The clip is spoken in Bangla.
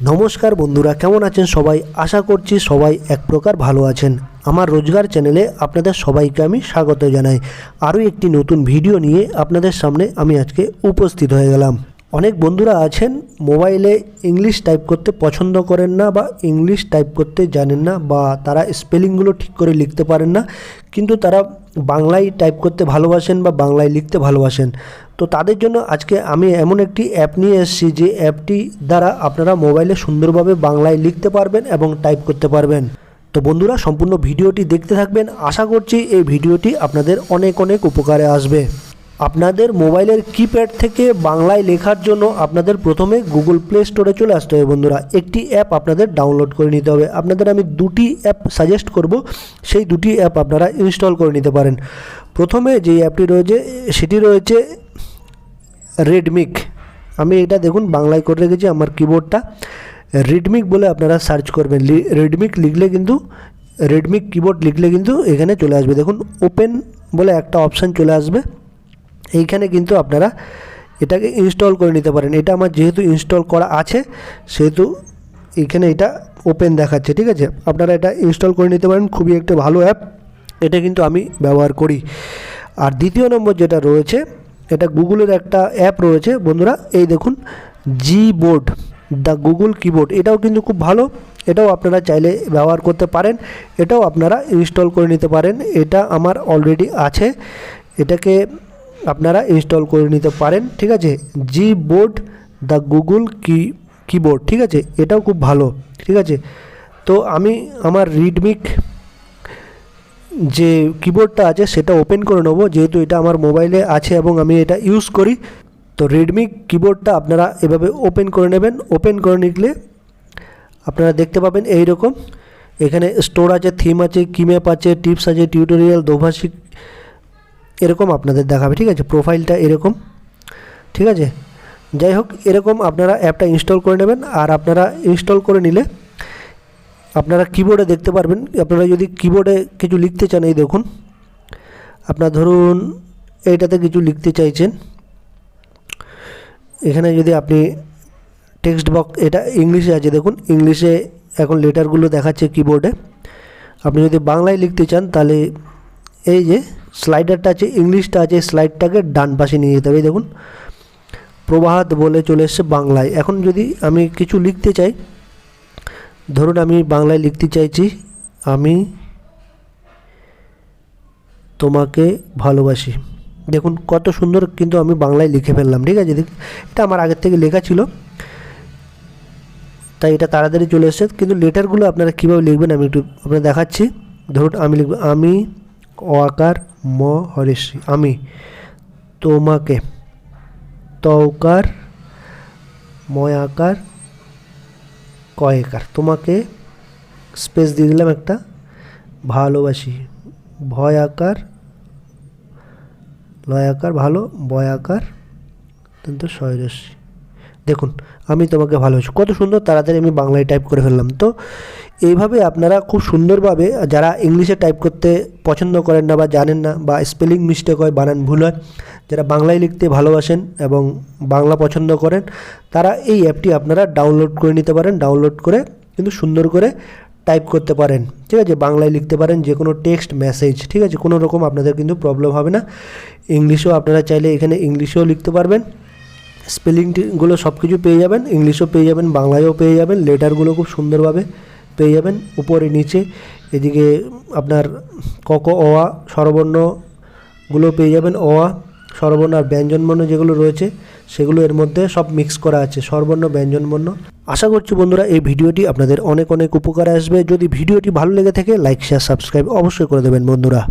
নমস্কার বন্ধুরা, কেমন আছেন সবাই? আশা করছি সবাই এক প্রকার ভালো আছেন। আমার রোজগার চ্যানেলে আপনাদের সবাইকে আমি স্বাগত জানাই। আরও একটি নতুন ভিডিও নিয়ে আপনাদের সামনে আমি আজকে উপস্থিত হয়ে গেলাম। অনেক বন্ধুরা আছেন, মোবাইলে ইংলিশ টাইপ করতে পছন্দ করেন না বা ইংলিশ টাইপ করতে জানেন না বা তারা স্পেলিংগুলো ঠিক করে লিখতে পারেন না, কিন্তু তারা বাংলায় টাইপ করতে ভালোবাসেন বা বাংলায় লিখতে ভালোবাসেন। তো তাদের জন্য আজকে আমি এমন একটি অ্যাপ নিয়ে এসেছি যে অ্যাপটি দ্বারা আপনারা মোবাইলে সুন্দরভাবে বাংলায় লিখতে পারবেন এবং টাইপ করতে পারবেন। তো বন্ধুরা, সম্পূর্ণ ভিডিওটি দেখতে থাকবেন। আশা করছি এই ভিডিওটি আপনাদের অনেক অনেক উপকারে আসবে। আপনাদের মোবাইলের কিপ্যাড থেকে বাংলায় লেখার জন্য আপনাদের প্রথমে গুগল প্লে স্টোরে চলে আসতে হবে বন্ধুরা। একটি অ্যাপ আপনাদের ডাউনলোড করে নিতে হবে। আপনাদের আমি দুটি অ্যাপ সাজেস্ট করব। সেই দুটি অ্যাপ আপনারা ইনস্টল করে নিতে পারেন। প্রথমে যে অ্যাপটি রয়েছে, সেটি রয়েছে রেডমিক আমি এটা দেখুন, বাংলায় করে রেখেছি আমার কিবোর্ডটা রেডমিক বলে আপনারা সার্চ করবেন। রেডমিক লিখলে কিন্তু রেডমিক কিবোর্ড লিখলে কিন্তু এখানে চলে আসবে। দেখুন ওপেন বলে একটা অপশান চলে আসবে। এইখানে কিন্তু আপনারা এটাকে ইনস্টল করে নিতে পারেন। এটা আমার যেহেতু ইনস্টল করা আছে, সেহেতু এখানে এটা ওপেন দেখাচ্ছে, ঠিক আছে? আপনারা এটা ইনস্টল করে নিতে পারেন। খুবই একটা ভালো অ্যাপ এটা কিন্তু আমি ব্যবহার করি। আর দ্বিতীয় নম্বর যেটা রয়েছে এটা গুগলের একটা অ্যাপ রয়েছে, বন্ধুরা। এই দেখুন Gboard the Google keyboard এটাও কিন্তু খুব ভালো। এটাও আপনারা চাইলে ব্যবহার করতে পারেন। এটাও আপনারা ইনস্টল করে নিতে পারেন। এটা আমার অলরেডি আছে। এটাকে আপনারা ইনস্টল করে নিতে পারেন, ঠিক আছে? জি বোর্ড দ্য গুগল কি কিবোর্ড ঠিক আছে? এটাও খুব ভালো, ঠিক আছে? তো আমি আমার রিডমিক যে কিবোর্ডটা আছে সেটা ওপেন করে নেব, যেহেতু এটা আমার মোবাইলে আছে এবং আমি এটা ইউজ করি। তো রেডমি কিবোর্ডটা আপনারা এভাবে ওপেন করে নেবেন। ওপেন করে নিলে আপনারা দেখতে পাবেন এই রকম এখানে স্টোর আছে থিম আছে কিম্যাপ আছে টিপস আছে টিউটোরিয়াল দোভাষিক এরকম আপনাদের দেখাবে, ঠিক আছে? প্রোফাইলটা এরকম, ঠিক আছে? যাই হোক, এরকম আপনারা অ্যাপটা ইনস্টল করে নেবেন। আর আপনারা ইনস্টল করে নিলে আপনারা কিবোর্ডে দেখতে পারবেন। আপনারা যদি কিবোর্ডে কিছু লিখতে চান, এই দেখুন। আপনার ধরুন, এইটাতে কিছু লিখতে চাইছেন। এখানে যদি আপনি টেক্সট বক্স এটা ইংলিশে আছে, দেখুন। ইংলিশে এখন লেটারগুলো দেখাচ্ছে কিবোর্ডে আপনি যদি বাংলায় লিখতে চান, তাহলে এই যে স্লাইডারটা আছে, ইংলিশটা আছে স্লাইডটাকে ডান পাশে নিয়ে যেতে হবে দেখুন। প্রভাত বলে চলে এসছে বাংলায়। এখন যদি আমি কিছু লিখতে চাই ধরুন আমি বাংলায় লিখতে চাইছি, আমি তোমাকে ভালোবাসি। দেখুন কত সুন্দর কিন্তু আমি বাংলায় লিখে ফেললাম, ঠিক আছে? এটা আমার আগের থেকে লেখা ছিল। তাই এটা তাড়াতাড়ি চলে এসছে, কিন্তু লেটারগুলো আপনারা কীভাবে লিখবেন আমি একটু আপনার দেখাচ্ছি। ধরুন আমি লিখব, আমি, অকার, ম, হরেশ্রী, আমি, তোমাকে তৌকার ময়াকার কয়েকার তোমাকে স্পেস দিয়ে দিলাম একটা ভালোবাসি। ভয় আকার, লয় আকার, ভালো, বয় আকার কিন্তু শয়রসি দেখুন, আমি তোমাকে ভালোবাসি। কত সুন্দর তাড়াতাড়ি আমি বাংলায় টাইপ করে ফেললাম। তো এইভাবে আপনারা খুব সুন্দরভাবে যারা ইংলিশে টাইপ করতে পছন্দ করেন না বা জানেন না বা স্পেলিং মিস্টেক হয়, বানান ভুল হয় যারা বাংলায় লিখতে ভালোবাসেন এবং বাংলা পছন্দ করেন, তারা এই অ্যাপটি আপনারা ডাউনলোড করে নিতে পারেন ডাউনলোড করে কিন্তু সুন্দর করে টাইপ করতে পারেন। ঠিক আছে? বাংলায় লিখতে পারেন যে কোনো টেক্সট মেসেজ ঠিক আছে? কোনো রকম আপনাদের কিন্তু প্রবলেম হবে না। ইংলিশেও আপনারা চাইলে এখানে ইংলিশেও লিখতে পারবেন। স্পেলিংগুলো সব কিছু পেয়ে যাবেন, ইংলিশও পেয়ে যাবেন, বাংলায়ও পেয়ে যাবেন লেটারগুলো খুব সুন্দরভাবে পেয়ে যাবেন, উপরে, নিচে, এদিকে আপনার কক অয়া স্বরবর্ণগুলো পেয়ে যাবেন অয়া স্বরবর্ণ আর ব্যঞ্জনবর্ণ যেগুলো রয়েছে, সেগুলো এর মধ্যে সব মিক্স করা আছে স্বরবর্ণ ব্যঞ্জনবর্ণ আশা করছি বন্ধুরা, এই ভিডিওটি আপনাদের অনেক অনেক উপকার আসবে। যদি ভিডিওটি ভালো লেগে থাকে লাইক শেয়ার সাবস্ক্রাইব অবশ্যই করে দেবেন বন্ধুরা।